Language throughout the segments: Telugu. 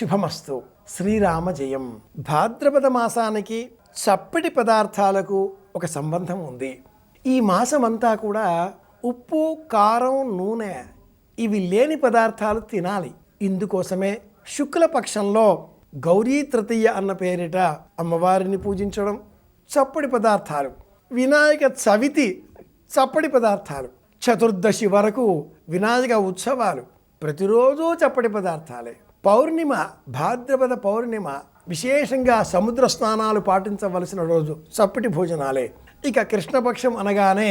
శుభమస్తు. శ్రీరామ జయం. భాద్రపద మాసానికి చప్పటి పదార్థాలకు ఒక సంబంధం ఉంది. ఈ మాసమంతా కూడా ఉప్పు కారం నూనె ఇవి లేని పదార్థాలు తినాలి. ఇందుకోసమే శుక్లపక్షంలో గౌరీ తృతీయ అన్న పేరిట అమ్మవారిని పూజించడం చప్పటి పదార్థాలు. వినాయక చవితి చప్పటి పదార్థాలు. చతుర్దశి వరకు వినాయక ఉత్సవాలు. ప్రతిరోజు చప్పటి పదార్థాలే. పౌర్ణిమ భాద్రపద పౌర్ణిమ విశేషంగా సముద్ర స్నానాలు పాటించవలసిన రోజు చప్పటి భోజనాలే. ఇక కృష్ణపక్షం అనగానే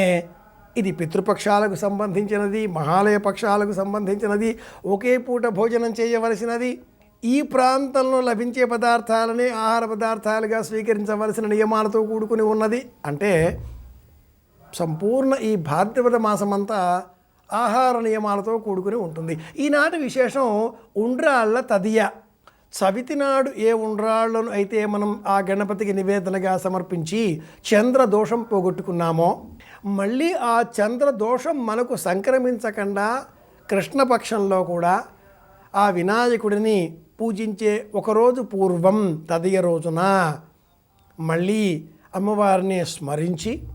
ఇది పితృపక్షాలకు సంబంధించినది మహాలయ పక్షాలకు సంబంధించినది ఒకే పూట భోజనం చేయవలసినది. ఈ ప్రాంతంలో లభించే పదార్థాలనే ఆహార పదార్థాలుగా స్వీకరించవలసిన నియమాలతో కూడుకుని ఉన్నది. అంటే సంపూర్ణ ఈ భాద్రపద మాసమంతా ఆహార నియమాలతో కూడుకుని ఉంటుంది. ఈనాటి విశేషం ఉండ్రాళ్ళ తదియ. చవితి నాడు ఏ ఉండ్రాళ్ళను అయితే మనం ఆ గణపతికి నివేదనగా సమర్పించి చంద్ర దోషం పోగొట్టుకున్నామో మళ్ళీ ఆ చంద్ర దోషం మనకు సంక్రమించకుండా కృష్ణపక్షంలో కూడా ఆ వినాయకుడిని పూజించే ఒకరోజు పూర్వం తదియ రోజున మళ్ళీ అమ్మవారిని స్మరించి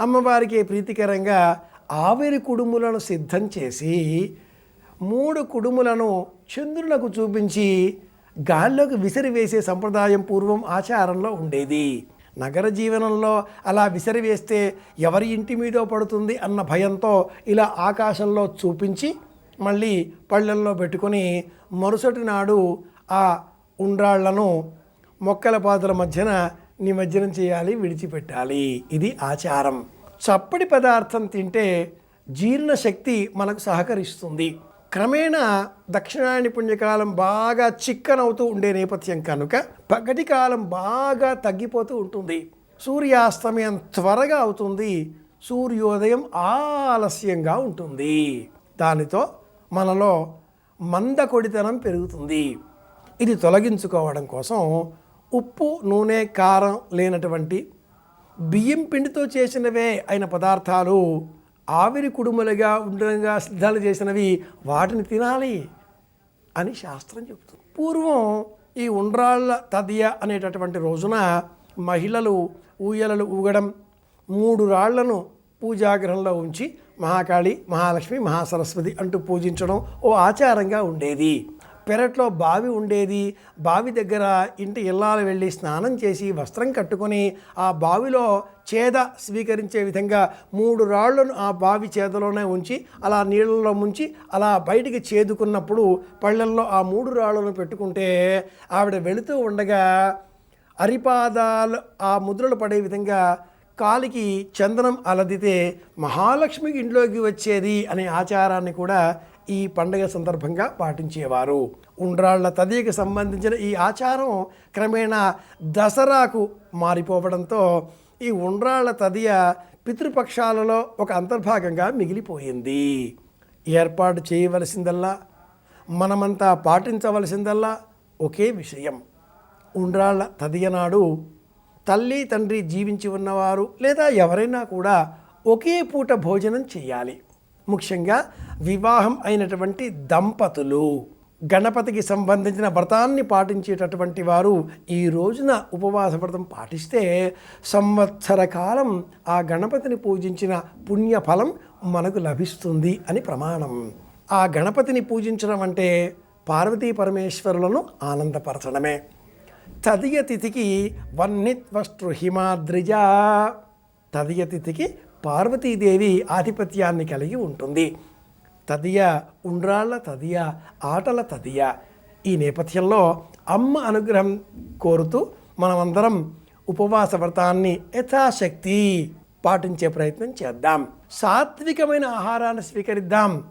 అమ్మవారికి ప్రీతికరంగా ఆవిరి కుడుములను సిద్ధం చేసి మూడు కుడుములను చంద్రులకు చూపించి గాల్లోకి విసిరివేసే సంప్రదాయం పూర్వం ఆచారంలో ఉండేది. నగర జీవనంలో అలా విసిరివేస్తే ఎవరి ఇంటి మీదో పడుతుంది అన్న భయంతో ఇలా ఆకాశంలో చూపించి మళ్ళీ పళ్ళల్లో పెట్టుకొని మరుసటి నాడు ఆ ఉండ్రాళ్ళను మొక్కల పాదుల మధ్యన నిమజ్జనం చేయాలి విడిచిపెట్టాలి. ఇది ఆచారం. చప్పటి పదార్థం తింటే జీర్ణశక్తి మనకు సహకరిస్తుంది. క్రమేణా దక్షిణాయని పుణ్యకాలం బాగా చిక్కనవుతూ ఉండే నేపథ్యం కనుక పగటి కాలం బాగా తగ్గిపోతూ ఉంటుంది. సూర్యాస్తమయం త్వరగా అవుతుంది. సూర్యోదయం ఆలస్యంగా ఉంటుంది. దానితో మనలో మందకొడితనం పెరుగుతుంది. ఇది తొలగించుకోవడం కోసం ఉప్పు నూనె కారం లేనటువంటి బియ్యం పిండితో చేసినవే అయిన పదార్థాలు ఆవిరి కుడుములుగా ఉండగా సిద్ధాలు చేసినవి వాటిని తినాలి అని శాస్త్రం చెబుతుంది. పూర్వం ఈ ఉండ్రాళ్ళ తదియ అనేటటువంటి రోజున మహిళలు ఊయలలు ఊగడం మూడు రాళ్ళను పూజాగ్రహంలో ఉంచి మహాకాళి మహాలక్ష్మి మహాసరస్వతి అంటూ పూజించడం ఓ ఆచారంగా ఉండేది. పెరట్లో బావి ఉండేది. బావి దగ్గర ఇంటి ఇల్లాలు వెళ్ళి స్నానం చేసి వస్త్రం కట్టుకొని ఆ బావిలో చేద స్వీకరించే విధంగా మూడు రాళ్ళను ఆ బావి చేదలోనే ఉంచి అలా నీళ్ళలో ముంచి అలా బయటికి చేదుకున్నప్పుడు పళ్ళల్లో ఆ మూడు రాళ్ళను పెట్టుకుంటే ఆవిడ వెళుతూ ఉండగా అరిపాదాలు ఆ ముద్రలు పడే విధంగా కాలికి చందనం అలదితే మహాలక్ష్మికి ఇంట్లోకి వచ్చేది అనే ఆచారాన్ని కూడా ఈ పండగ సందర్భంగా పాటించేవారు. ఉండ్రాళ్ళ తదియకి సంబంధించిన ఈ ఆచారం క్రమేణా దసరాకు మారిపోవడంతో ఈ ఉండ్రాళ్ళ తదియ పితృపక్షాలలో ఒక అంతర్భాగంగా మిగిలిపోయింది. ఏర్పాటు చేయవలసిందల్లా మనమంతా పాటించవలసిందల్లా ఒకే విషయం. ఉండ్రాళ్ళ తదియనాడు తల్లి తండ్రి జీవించి ఉన్నవారు లేదా ఎవరైనా కూడా ఒకే పూట భోజనం చేయాలి. ముఖ్యంగా వివాహం అయినటువంటి దంపతులు. గణపతికి సంబంధించిన వ్రతాన్ని పాటించేటటువంటి వారు ఈ రోజున ఉపవాస వ్రతం పాటిస్తే సంవత్సర కాలం ఆ గణపతిని పూజించిన పుణ్యఫలం మనకు లభిస్తుంది అని ప్రమాణం. ఆ గణపతిని పూజించడం అంటే పార్వతీ పరమేశ్వరులను ఆనందపరచడమే. తదియ తిథికి వన్నిత్వష్టు హిమాద్రిజ తదియ తిథికి పార్వతీదేవి ఆధిపత్యాన్ని కలిగి ఉంటుంది. తదియ ఉండ్రాళ్ళ తదియ ఆటల తదియ. ఈ నేపథ్యంలో అమ్మ అనుగ్రహం కోరుతూ మనమందరం ఉపవాస వ్రతాన్ని యథాశక్తి పాటించే ప్రయత్నం చేద్దాం. సాత్వికమైన ఆహారాన్ని స్వీకరిద్దాం.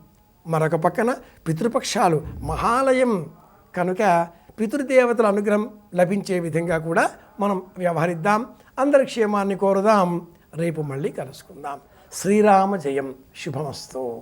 మరొక పక్కన పితృపక్షాలు మహాలయం కనుక పితృదేవతల అనుగ్రహం లభించే విధంగా కూడా మనం వ్యవహరిద్దాం. అందరి క్షేమాన్ని కోరుదాం. రేపు మళ్ళీ కలుసుకుందాం. శ్రీరామ జయం శుభమస్తు.